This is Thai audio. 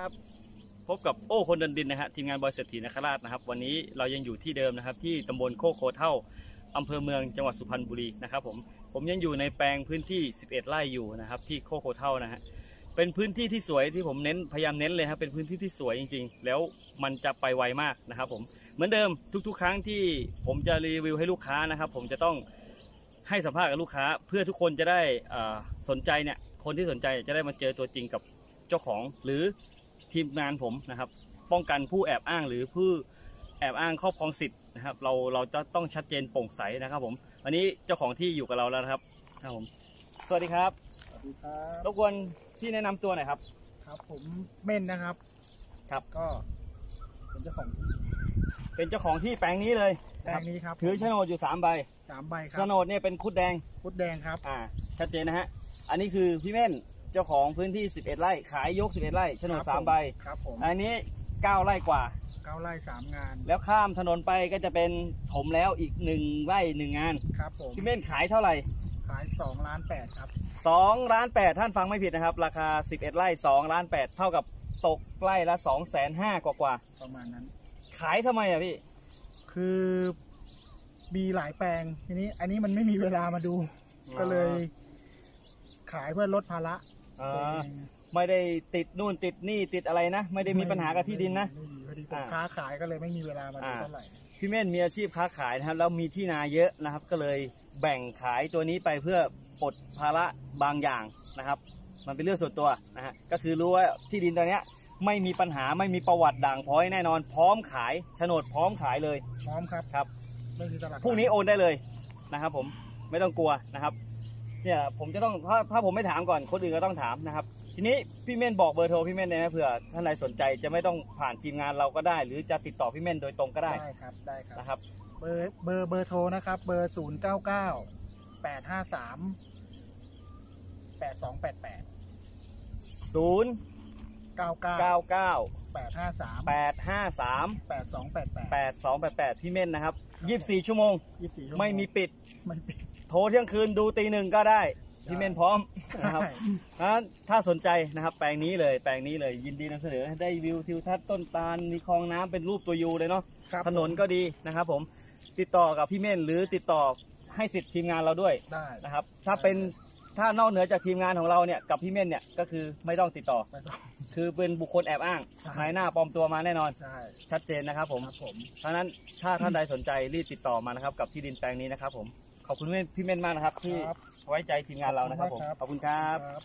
ครับพบกับโอ้คนเดินดินนะฮะทีมงานบอยเศรษฐีนคราชนะครับวันนี้เรายังอยู่ที่เดิมนะครับที่ตำบลโคกโคเท่าอำเภอเมืองจังหวัดสุพรรณบุรีนะครับผมผมยังอยู่ในแปลงพื้นที่ 11 ไร่อยู่นะครับที่โคกโคเท่านะฮะเป็นพื้นที่ที่สวยที่ผมเน้นพยายามเน้นเลยครับเป็นพื้นที่ที่สวยจริง ๆ แล้วมันจะไปไวมากนะครับผมเหมือนเดิมทุก ๆ ครั้งที่ผมจะรีวิวให้ลูกค้านะครับผมจะต้องให้สัมภาษณ์กับลูกค้า เพื่อทุกคนจะได้สนใจเนี่ยคนที่สนใจจะได้มาเจอตัวจริงกับเจ้าของหรือ ทีมงานผมนะครับ ป้องกันผู้แอบอ้างหรือผู้แอบอ้างครอบครองสิทธิ์นะครับ เราเราจะต้องชัดเจนโปร่งใสนะครับผมวันนี้เจ้าของที่อยู่กับเราแล้วนะครับครับผมสวัสดีครับสวัสดีครัรบบกวนพี่แนะนำตัวหน่อยครับ ครับผมเม่นนะครับครับ ก็เป็นเจ้าของเป็นเจ้าของที่แปลงนี้เลยแปลงนี้ครับถือโฉนดอยู่สามใบสามใบครัโฉนดเนี่ยเป็นคุดแดง พุดแดงครับ อ่าชัดเจนนะฮะ อันนี้คือพี่เม่น เจ้าของพื้นที่ 11 ไร่ขายยก 11 ไร่โฉนดครับสามใบ ครับผมอันนี้ 9 ไร่กว่า เก้าไร่สามงานแล้วข้ามถนนไปก็จะเป็นถมแล้วอีกหนึ่งไร่หนึ่งงานครับผมพี่เม่นขายเท่าไหร่ขายสองล้านแปดครับสองล้านแปดท่านฟังไม่ผิดนะครับ ราคา 11 ไร่2ล้านแปดเท่ากับตกไร่ละ2องแสนห้ากว่ากว่าประมาณนั้น ๆขายทำไมอะพี่ คือมีหลายแปลงทีนี้ อันนี้มันไม่มีเวลามาดู ก็เลย ขายเพื่อลดภาระ อ่าตัวเองไม่ได้ติดนู่นติดนี่ติดอะไรนะ ไม่ได้มีปัญหากับที่ดินนะ ไม่มีพอดีผมอ่าค้าขายก็เลยไม่มีเวลามาดูอ่า เท่าไหร่พี่เม่นมีอาชีพค้าขายนะครับแล้วมีที่นาเยอะนะครับ ก็เลยแบ่งขายตัวนี้ไปเพื่อปลดภาระบางอย่างนะครับ มันเป็นเรื่องส่วนตัวนะฮะก็คือรู้ว่าที่ดินตัวเนี้ยไม่มีปัญหาไม่มีประวัติด่างพร้อยแน่นอน พร้อมขายโฉนดพร้อมขายเลยพร้อมครับครับ ไม่มีตลาดพรุ่งนี้โอนได้เลยนะครับผมไม่ต้องกลัวนะครับ เนี่ยผมจะต้องถ้าถ้าผมไม่ถามก่อนคนอื่นก็ต้องถามนะครับ ทีนี้พี่เม่นบอกเบอร์โทรพี่เม่นได้ไหมเผื่อท่านใดสนใจจะไม่ต้องผ่านทีมงานเราก็ได้ หรือจะติดต่อพี่เม่นโดยตรงก็ได้ได้ครับได้ครับนะครับ เบอร์เบอร์เบอร์โทรนะครับ เบอร์ศูนย์เก้าเก้าแปดห้าสามแปดสองแปดแปด0เก้าเก้า9 9แปดห้าสาม8 5 3แปดสองแปดแปด8 2 8 8พี่เม่นนะครับ24ชั่วโมงยี่สิบสี่ไม่มีปิดไม่ปิด โทรเที่ยงคืนดูตีหนึ่งก็ได้พี่เม่นพร้อมนะครับได้งั้นถ้าสนใจนะครับ แปลงนี้เลยแปลงนี้เลยยินดีนำเสนอได้วิวทิวทัศน์ต้นตาลมีคลองน้ำเป็นรูปตัวยูเลยเนาะครับถนนก็ดีนะครับ ผมติดต่อกับพี่เม่นหรือติดต่อให้สิทธิ์ทีมงานเราด้วยได้นะครับ ถ้าเป็นถ้านอกเหนือจากทีมงานของเราเนี่ยกับพี่เม่นเนี่ยก็คือไม่ต้องติดต่อไม่ต้องคือเป็นบุคคลแอบอ้างใช่นายหน้าปลอมตัวมาแน่นอนใช่ชัดเจนนะครับผมครับผมเพราะฉะนั้นถ้าท่านใดสนใจรีบติดต่อมานะครับ กับที่ดินแปลงนี้นะครับผม ขอบคุณพี่เม่นมากนะครับ ที่ครับไว้ใจทีมงานเรานะครับผมขอบคุณครับ ครับ